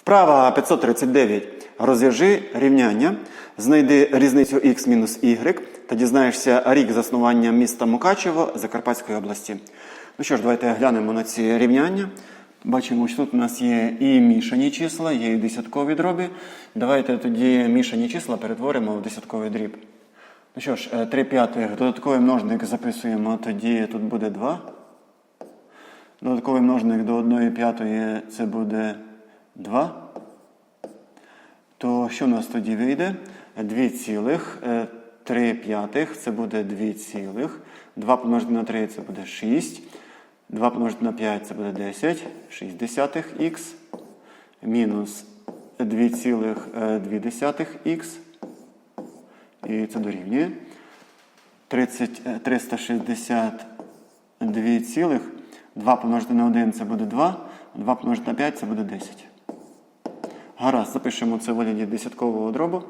Вправа 539. Розв'яжи рівняння. Знайди різницю x мінус y та дізнаєшся рік заснування міста Мукачево Закарпатської області. Ну що ж, давайте глянемо на ці рівняння. Бачимо, що тут у нас є і мішані числа, є і десяткові дроби. Давайте тоді мішані числа перетворимо в десятковий дріб. Ну що ж, 3 п'ятих додатковий множник записуємо, тоді тут буде 2. Додатковий множник до 1 п'ятої це буде 2. То що у нас тоді вийде? 2 цілих, 3 п'ятих, це буде 2 цілих. 2 помножити на 3 це буде 6. 2 помножити на 5 це буде 10. 6 десятих х. Мінус 2 цілих 2 десятих х. І це дорівнює. 30, е, 362 цілих. 2 помножити на 1 це буде 2. 2 помножити на 5 це буде 10. Гаразд, запишемо це в вигляді десяткового дробу.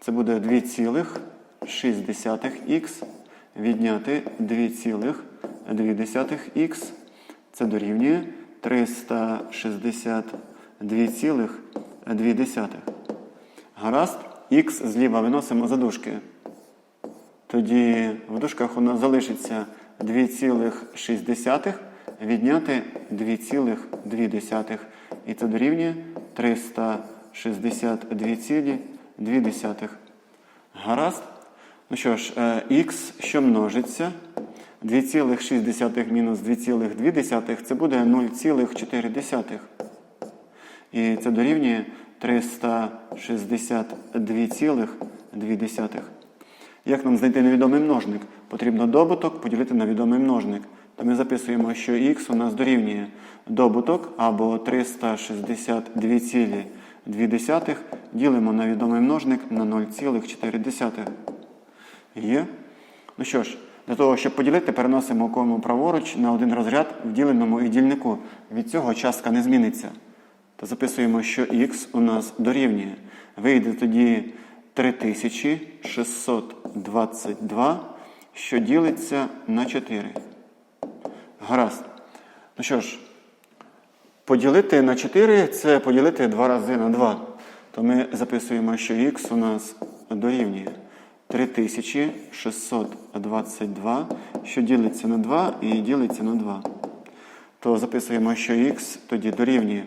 Це буде 2,6х відняти 2,2х. Це дорівнює 362,2. Гаразд, х зліва виносимо за дужки. Тоді в дужках у нас залишиться 2,6 відняти 2,2. І це дорівнює 362,2. Гаразд. Ну що ж, х, що множиться? 2,6 мінус 2,2 це буде 0,4. І це дорівнює 362,2. Як нам знайти невідомий множник? Потрібно добуток поділити на відомий множник. То ми записуємо, що х у нас дорівнює добуток або 362,2 ділимо на відомий множник на 0,4. Є? Ну що ж, для того, щоб поділити, переносимо кому праворуч на один розряд в діленому і дільнику. Від цього частка не зміниться. То записуємо, що х у нас дорівнює. Вийде тоді 3622, що ділиться на 4. Гаразд. Ну що ж, поділити на 4 це поділити 2 рази на 2. То ми записуємо, що х у нас дорівнює 3622, що ділиться на 2 і ділиться на 2. То записуємо, що х тоді дорівнює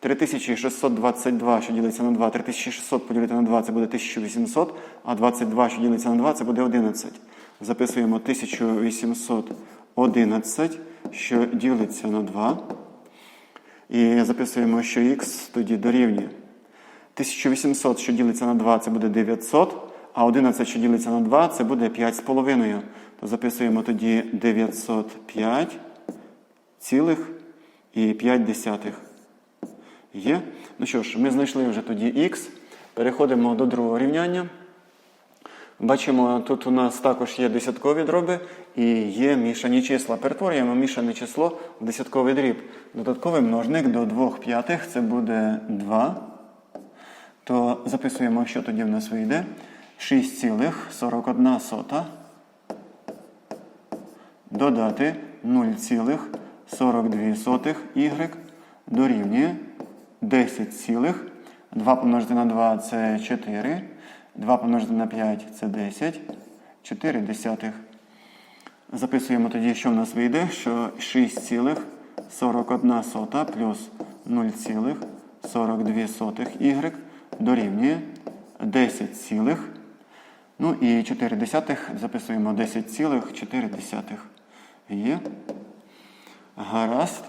3622, що ділиться на 2, 3600 поділити на 2 це буде 1800, а 22, що ділиться на 2, це буде 11. Записуємо 1811, що ділиться на 2. І записуємо, що х тоді дорівнює. 1800, що ділиться на 2, це буде 900, а 11, що ділиться на 2, це буде 5,5. То записуємо тоді 905 цілих і 5 десятих. Є? Ну що ж, ми знайшли вже тоді х. Переходимо до другого рівняння. Бачимо, тут у нас також є десяткові дроби і є мішані числа. Перетворюємо мішане число в десятковий дріб. Додатковий множник до 2 п'ятих це буде 2. То записуємо, що тоді в нас вийде. 6,41 додати 0,42 y дорівнює 10 2 помножити на 2 це 4. 2 помножити на 5 це 10. 4 десятих. Записуємо тоді, що в нас вийде, що 6,41 плюс 0,42 y дорівнює 10 цілих. Ну і 4 десятих записуємо 10,4. Є. Гаразд.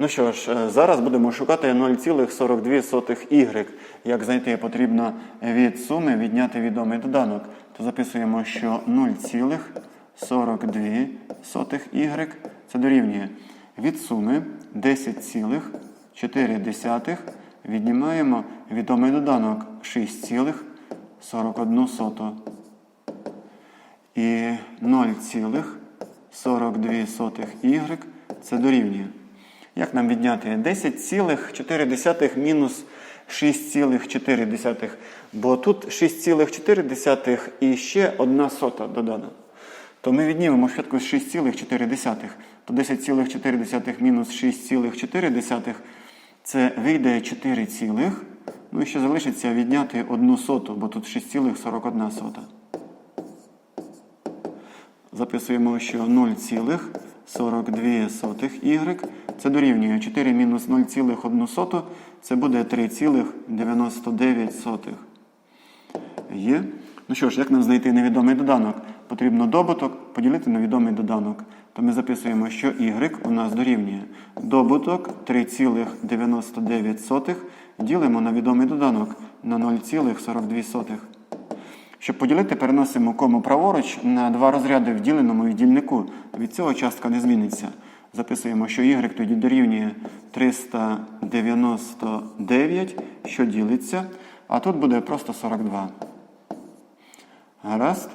Ну що ж, зараз будемо шукати 0,42 y. Як знайти потрібно від суми відняти відомий доданок. То записуємо, що 0,42 y це дорівнює від суми 10,4 віднімаємо відомий доданок 6,41. І 0,42 y це дорівнює. Як нам відняти 10,4 мінус 6,4? Бо тут 6,4 і ще 1 сота додана. То ми віднімемо спочатку 6,4. То 10,4 мінус 6,4 Це вийде 4 цілих. Ну і ще залишиться відняти 1 соту, бо тут 6,41 сота. Записуємо, що 0,42 y це дорівнює 4 мінус 0,1 це буде 3,99. Є. Ну що ж, як нам знайти невідомий доданок? Потрібно добуток поділити на відомий доданок. То ми записуємо, що y у нас дорівнює добуток 3,99 ділимо на відомий доданок на 0,42. Щоб поділити, переносимо кому праворуч на два розряди в діленому і дільнику. Від цього частка не зміниться. Записуємо, що y тоді дорівнює 399, що ділиться, а тут буде просто 42. Гаразд.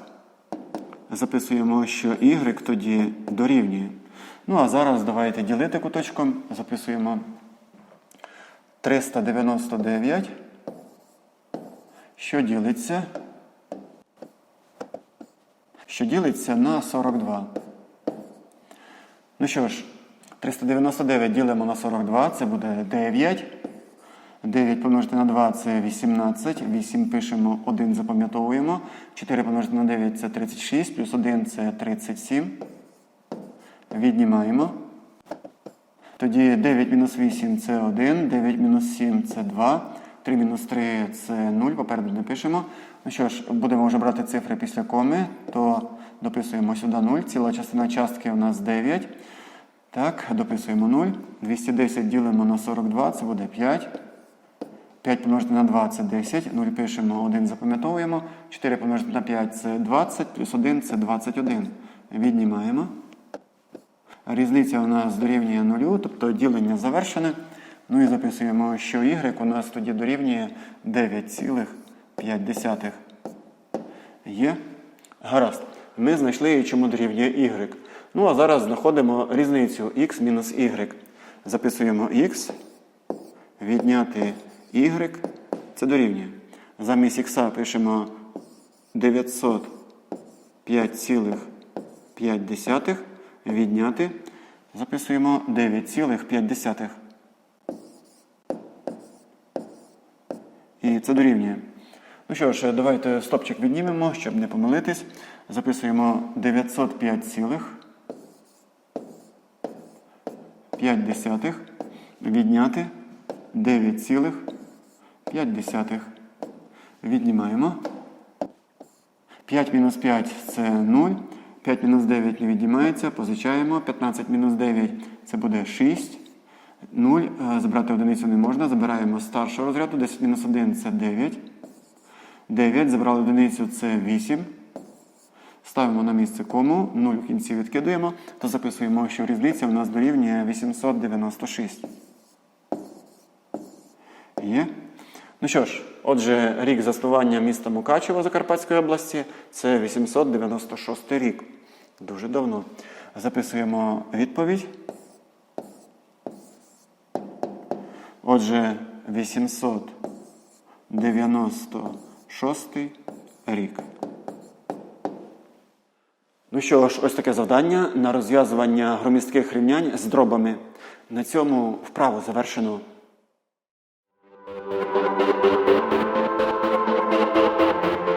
Записуємо, що y тоді дорівнює. Ну, а зараз давайте ділити куточком. Записуємо 399, що ділиться що ділиться на 42. Ну що ж, 399 ділимо на 42, це буде 9. 9 помножити на 2 це 18. 8 пишемо, 1 запам'ятовуємо. 4 помножити на 9 це 36, плюс 1 це 37. Віднімаємо. Тоді 9 мінус 8 це 1, 9 мінус 7 це 2, 3 мінус 3 це 0, попереду не пишемо. Ну що ж, будемо вже брати цифри після коми, то дописуємо сюди 0. Ціла частина частки у нас 9. Так, дописуємо 0. 210 ділимо на 42, це буде 5. 5 помножити на 2 це 10. 0 пишемо, 1 запам'ятовуємо. 4 помножити на 5 це 20, плюс 1 це 21. Віднімаємо. Різниця у нас дорівнює 0, тобто ділення завершене. Ну і записуємо, що y у нас тоді дорівнює 9,5. Є? Гаразд. Ми знайшли, чому дорівнює y. Ну а зараз знаходимо різницю x мінус y. Записуємо x, відняти y. Це дорівнює. Замість x пишемо 905,5 відняти. Записуємо 9,5. І це дорівнює. Ну що ж, давайте стопчик віднімемо, щоб не помилитись. Записуємо 905,5 відняти 9,5. Віднімаємо. 5 мінус 5 це 0. 5 мінус 9 не віднімається, позичаємо. 15 мінус 9 це буде 6. 0. Е, Забрати одиницю не можна. Забираємо старшого розряду. 10 мінус 1 це 9. 9. Забрали одиницю це 8. Ставимо на місце кому. 0 в кінці відкидуємо. То записуємо, що різниця у нас дорівнює 896. Є. Ну що ж, отже, рік заснування міста Мукачево Закарпатської області це 896 рік. Дуже давно. Записуємо відповідь. Отже, 896 рік. Ну що ж, ось таке завдання на розв'язування громістких рівнянь з дробами. На цьому вправу завершено. Thank you.